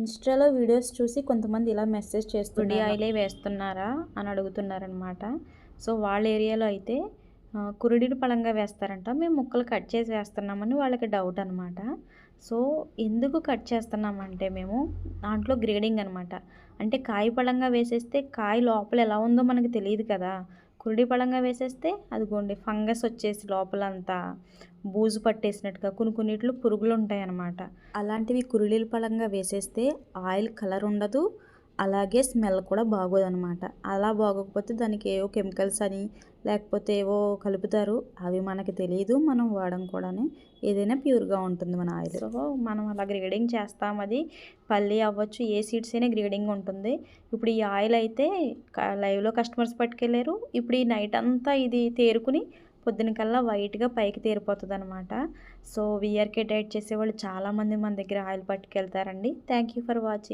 ఇన్స్టాలో వీడియోస్ చూసి కొంతమంది ఇలా మెసేజ్ పొడి చేస్తున్నారు. ఆయిలే వేస్తున్నారా అని అడుగుతున్నారనమాట సో వాళ్ళ ఏరియాలో అయితే ఆ, కురుడిని పళంగా వేస్తారంట. మేము ముక్కలు కట్ చేసి వేస్తున్నామని వాళ్ళకి డౌట్ అనమాట సో ఎందుకు కట్ చేస్తున్నామంటే మేము దాంట్లో గ్రేడింగ్ అనమాట అంటే కాయ పళంగా వేసేస్తే కాయ లోపల ఎలా ఉందో మనకు తెలియదు కదా. కురుడి పళంగా వేసేస్తే అదిగోండి ఫంగస్ వచ్చేసి లోపలంతా బూజు పట్టేసినట్టుగా కొన్ని కొన్నిట్లో పురుగులు ఉంటాయన్నమాట. అలాంటివి కురులీల పళంగా వేసేస్తే ఆయిల్ కలర్ ఉండదు అలాగే స్మెల్ కూడా బాగోదనమాట. అలా బాగోకపోతే దానికి ఏవో కెమికల్స్ అని లేకపోతే ఏవో కలుపుతారు. అవి మనకి తెలియదు మనం వాడడం కూడా ఏదైనా ప్యూర్గా ఉంటుంది మన ఆయిల్. సో మనం అలా గ్రేడింగ్ చేస్తాం. అది పల్లి అవ్వచ్చు ఏ సీడ్స్ అయినా గ్రేడింగ్ ఉంటుంది. ఇప్పుడు ఈ ఆయిల్ అయితే లైవ్లో కస్టమర్స్ పట్టుకెళ్ళారు. ఇప్పుడు ఈ నైట్ అంతా ఇది తేరుకుని పొద్దున కల్లా వైట్గా పైకి తేరిపోతుంది అనమాట సో విఆర్కే డైట్ చేసేవాళ్ళు చాలామంది మన దగ్గర oil పట్టుకెళ్తారండి. Thank you for watching.